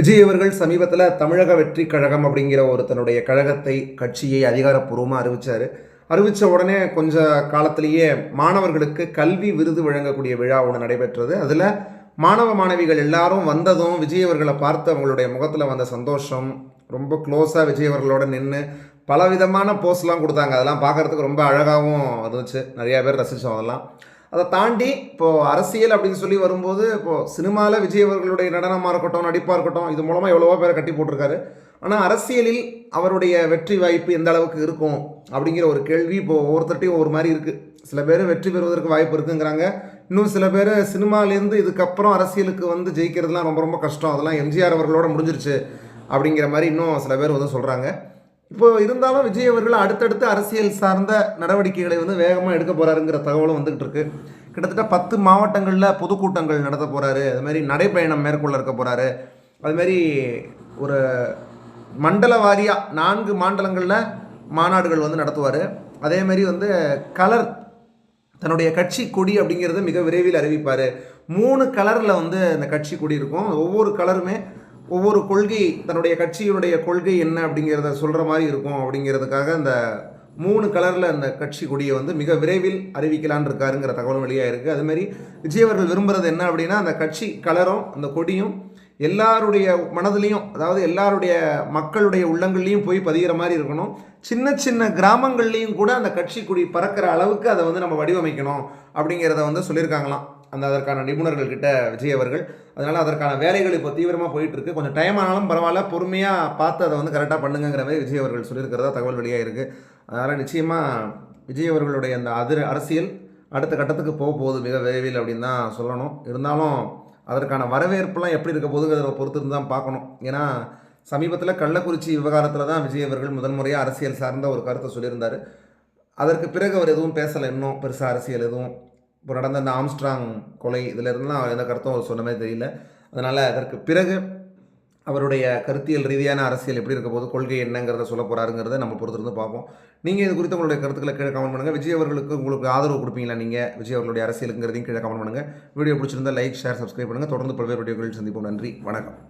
விஜய் அவர்கள் சமீபத்தில் தமிழக வெற்றி கழகம் அப்படிங்கிற ஒரு தன்னுடைய கழகத்தை கட்சியை அதிகாரப்பூர்வமாக அறிவிச்சார். அறிவித்த உடனே கொஞ்ச காலத்திலேயே மாணவர்களுக்கு கல்வி விருது வழங்கக்கூடிய விழா ஒன்று நடைபெற்றது. அதில் மாணவ மாணவிகள் எல்லாரும் வந்ததும் விஜய் அவர்களை பார்த்து அவங்களுடைய முகத்தில் வந்த சந்தோஷம். ரொம்ப க்ளோஸாக விஜய் அவர்களோட நின்று பலவிதமான போஸ்ட்லாம் கொடுத்தாங்க. அதெல்லாம் பார்க்குறதுக்கு ரொம்ப அழகாகவும் இருந்துச்சு. நிறையா பேர் ரசித்தோம் அதெல்லாம். அதை தாண்டி இப்போது அரசியல் அப்படின்னு சொல்லி வரும்போது இப்போது சினிமாவில் விஜய் அவர்களுடைய நடனமாக இருக்கட்டும் நடிப்பாக இருக்கட்டும் இது மூலமாக எவ்வளவோ பேரை கட்டி போட்டிருக்காரு. ஆனால் அரசியலில் அவருடைய வெற்றி வாய்ப்பு எந்த அளவுக்கு இருக்கும் அப்படிங்கிற ஒரு கேள்வி இப்போது ஒவ்வொருத்தட்டையும் ஒவ்வொரு மாதிரி இருக்குது சில பேர் வெற்றி பெறுவதற்கு வாய்ப்பு இருக்குங்கிறாங்க. இன்னும் சில பேர் சினிமாலேருந்து இதுக்கப்புறம் அரசியலுக்கு வந்து ஜெயிக்கிறதுலாம் ரொம்ப ரொம்ப கஷ்டம். அதெல்லாம் எம்ஜிஆர் அவர்களோட முடிஞ்சிருச்சு அப்படிங்கிற மாதிரி இன்னும் சில பேர் வந்து சொல்கிறாங்க இப்போ இருந்தாலும் விஜய் அவர்கள் அடுத்தடுத்து அரசியல் சார்ந்த நடவடிக்கைகளை வந்து வேகமாக எடுக்க போகிறாருங்கிற தகவலும் வந்துகிட்டு இருக்கு. கிட்டத்தட்ட பத்து மாவட்டங்களில் பொதுக்கூட்டங்கள் நடத்த போகிறாரு அது மாதிரி நடைப்பயணம் மேற்கொள்ள இருக்க போகிறாரு அது மாதிரி ஒரு மண்டல வாரியாக நான்கு மாண்டலங்களில் மாநாடுகள் வந்து நடத்துவார். அதேமாரி வந்து கலர் தன்னுடைய கட்சி கொடி அப்படிங்கிறத மிக விரைவில் அறிவிப்பார். மூணு கலரில் வந்து அந்த கட்சி கொடி இருக்கும். ஒவ்வொரு கலருமே ஒவ்வொரு கொள்கை தன்னுடைய கட்சியினுடைய கொள்கை என்ன அப்படிங்கிறத சொல்கிற மாதிரி இருக்கும் அப்படிங்கிறதுக்காக அந்த மூணு கலரில் அந்த கட்சி கொடியை வந்து மிக விரைவில் அறிவிக்கலான் இருக்காருங்கிற தகவலும் வெளியாக இருக்குது அதுமாரி விஜய் அவர்கள் விரும்புகிறது என்ன அப்படின்னா அந்த கட்சி கலரும் அந்த கொடியும் எல்லாருடைய மனதிலையும் அதாவது எல்லாருடைய மக்களுடைய உள்ளங்கள்லேயும் போய் பதிகிற மாதிரி இருக்கணும். சின்ன சின்ன கிராமங்கள்லேயும் கூட அந்த கட்சி கொடி பறக்கிற அளவுக்கு அதை வந்து நம்ம வடிவமைக்கணும் அப்படிங்கிறத வந்து சொல்லியிருக்காங்களாம். அந்த அதற்கான நிபுணர்கள் கிட்ட விஜய் அவர்கள். அதனால் அதற்கான வேலைகள் இப்போ தீவிரமாக போயிட்டுருக்கு. கொஞ்சம் டைம் ஆனாலும் பரவாயில்ல. பொறுமையாக பார்த்து அதை வந்து கரெக்டாக பண்ணுங்கிற மாதிரி விஜய் அவர்கள் சொல்லியிருக்கிறதா தகவல் வெளியாக இருக்குது அதனால் நிச்சயமாக விஜய் அவர்களுடைய அந்த அதிர் அரசியல் அடுத்த கட்டத்துக்கு போக போகுது. மிக விரைவில் அப்படின்னு தான் சொல்லணும். இருந்தாலும் அதற்கான வரவேற்புலாம் எப்படி இருக்க போகுதுங்கிறத பொறுத்து இருந்து தான் பார்க்கணும். ஏன்னா சமீபத்தில் கள்ளக்குறிச்சி விவகாரத்தில் தான் விஜய் அவர்கள் முதன்முறையாக அரசியல் சார்ந்த ஒரு கருத்தை சொல்லியிருந்தார். அதற்கு பிறகு அவர் எதுவும் பேசலை. இன்னும் பெருசாக அரசியல் எதுவும் இப்போ நடந்த அந்த ஆம்ஸ்ட்ராங் கொலை இதில் இருந்துலாம் அவர் எந்த கருத்தும் அவர் சொன்ன மாதிரி தெரியல. அதனால் அதற்கு பிறகு அவருடைய கருத்தியல் ரீதியான அரசியல் எப்படி இருக்க போது கொள்கை என்னங்கிறத சொல்ல போகிறாருங்கிறத நம்ம பொறுத்திருந்து பார்ப்போம். நீங்கள் இது குறித்து உங்களுடைய கருத்துக்களை கீழே கமெண்ட் பண்ணுங்கள் விஜய் அவர்களுக்கு உங்களுக்கு ஆதரவு கொடுப்பீங்களா நீங்கள் விஜய் அவர்களுடைய அரசியலுங்கிறதையும் கீழே கமெண்ட் பண்ணுங்கள் வீடியோ பிடிச்சிருந்தா லைக் ஷேர் சப்ஸ்கிரைப் பண்ணுங்கள் தொடர்ந்து பல்வேறு வீடியோக்களில் சந்திப்போம். நன்றி. வணக்கம்.